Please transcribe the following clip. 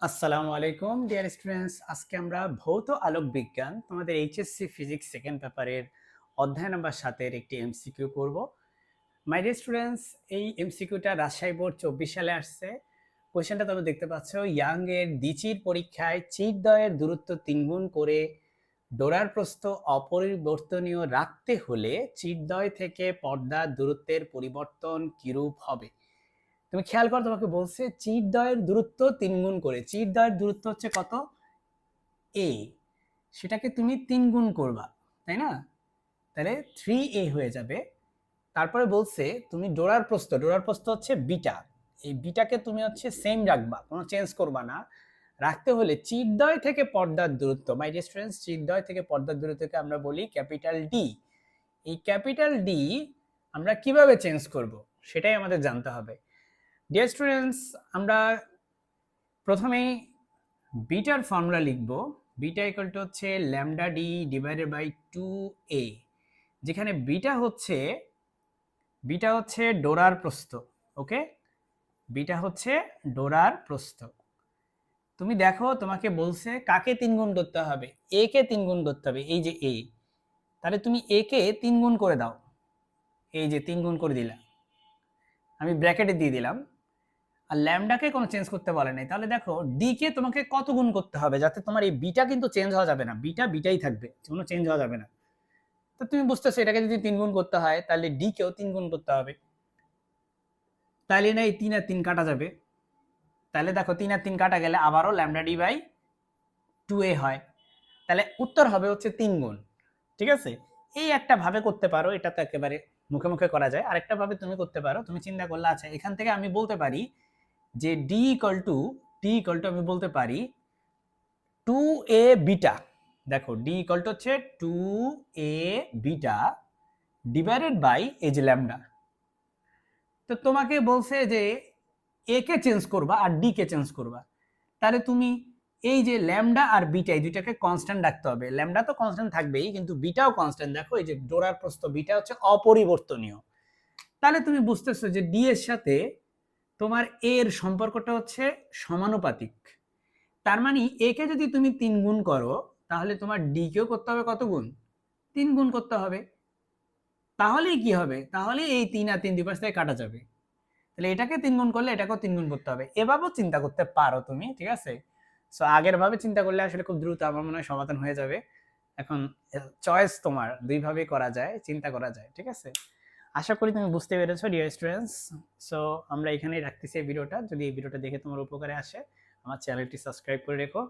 আসসালামু আলাইকুম, dear students. আজকে আমরা ভৌত আলোক বিজ্ঞান, তোমাদের এইচএসসি ফিজিক্স সেকেন্ড পেপারের অধ্যায় নাম্বার সাতের একটি এমসিকিউ করব। মাই ডিয়ার স্টুডেন্টস, এই এমসিকিউটা রাজশাহী বোর্ড চব্বিশ সালে আসছে। কোয়েশ্চেনটা তোমরা দেখতে পাচ্ছ ইয়াং এর দ্বিচির পরীক্ষায় চিরদয়ের দূরত্ব তিনগুণ করে ডোরার প্রস্থ অপরিবর্তনীয় রাখতে হলে চিরদয় থেকে পর্দার দূরত্বের পরিবর্তন কিরূপ হবে? তুমি খেয়াল করো, তোমাকে বলছে চিরদয়ের দূরত্ব তিন গুণ করে। চিরদয়ের দূরত্ব হচ্ছে কত? এ সেটাকে তুমি তিন গুণ করবা, তাই না? তাহলে থ্রি এ হয়ে যাবে। তারপরে বলছে তুমি ডোরার প্রস্থ ডোরার প্রস্থ হচ্ছে বিটা। এই বিটাকে তুমি হচ্ছে সেম রাখবা, কোনো চেঞ্জ করবা না। রাখতে হলে চিরদয় থেকে পর্দার দূরত্ব মাই ডিয়ার স্টুডেন্টস চিরদয় থেকে পর্দার দূরত্বকে আমরা বলি ক্যাপিটাল ডি এই ক্যাপিটাল ডি আমরা কীভাবে চেঞ্জ করব? সেটাই আমাদের জানতে হবে। ডিয়ার স্টুডেন্টস আমরা প্রথমেই বিটার ফর্মুলা লিখব। বিটা ইকুয়াল টু হচ্ছে lambda D divided by two A যেখানে বিটা হচ্ছে বিটা হচ্ছে ডোরার প্রস্থ ওকে বিটা হচ্ছে ডোরার প্রস্থ। তুমি দেখো, তোমাকে বলছে কাকে তিন গুণ করতে হবে? এ কে তিন গুণ করতে হবে, এই যে এ তাহলে তুমি এ কে তিন গুণ করে দাও। এই যে তিন গুণ করে দিলাম। আমি ব্র্যাকেটে দিয়ে দিলাম। আর ল্যামডাকে কোনো চেঞ্জ করতে বলে নাই। তাহলে দেখো ডি কে তোমাকে কত গুণ করতে হবে যাতে তোমার এই বিটা কিন্তু চেঞ্জ হওয়া যাবে না। বিটা বিটাই থাকবে, কোনো চেঞ্জ হওয়া যাবে না। তো তুমি বুঝতেছো, এটাকে যদি তিন গুণ করতে হয়, তাহলে ডি কেও তিন গুণ করতে হবে। তাহলে না এই তিন আর তিন কাটা যাবে। তাহলে দেখো, তিন আর তিন কাটা গেলে আবারও lambda D by two A হয়। তাহলে উত্তর হবে হচ্ছে তিন গুণ, ঠিক আছে? এই একটা ভাবে করতে পারো, এটা তো একেবারে মুখে মুখে করা যায়। আরেকটা ভাবে তুমি করতে পারো, তুমি চিন্তা করলে আচ্ছা এখান থেকে আমি বলতে পারি যে D equal to D equal to আমি বলতে পারি টু এ বিটা দেখো ডি ইকাল টু হচ্ছে two A beta divided by এই যে ল্যামডা তো তোমাকে বলছে যে এ কে চেঞ্জ করবা আর ডি কে চেঞ্জ করবা। তাহলে তুমি এই যে ল্যামডা আর বিটা এই দুইটাকে কনস্ট্যান্ট রাখতে হবে। ল্যামডা তো কনস্ট্যান্ট থাকবেই, কিন্তু বিটাও কনস্ট্যান্ট দেখো, এই যে ডোরার প্রস্থ বিটা হচ্ছে অপরিবর্তনীয়। তাহলে তুমি বুঝতেছো যে ডি এর সাথে তোমার এর সম্পর্কটা হচ্ছে সমানুপাতিক। তার মানে এ কে যদি তুমি তিন গুণ করো, তাহলে তোমার ডি কেও করতে হবে কত গুণ? তিন গুণ করতে হবে। তাহলেই কি হবে? তাহলে এই তিন আর তিন দুই পাশ থেকে কাটা যাবে। তাহলে এটাকে তিন গুণ করলে এটাকেও তিন গুণ করতে হবে। এভাবেও চিন্তা করতে পারো তুমি, ঠিক আছে? সো আগের ভাবে চিন্তা করলে আসলে খুব দ্রুত আমার মনে হয় সমাধান হয়ে যাবে। এখন চয়েস তোমার দুইভাবে করা যায়, চিন্তা করা যায়, ঠিক আছে? আশা করি তুমি বুঝতে পেরেছ ডিয়ার স্টুডেন্টস সো আমরা এখানেই রাখতেছি এই ভিডিওটা। যদি এই ভিডিওটা দেখে তোমার উপকারে আসে, আমার চ্যানেলটি সাবস্ক্রাইব করে রেখো।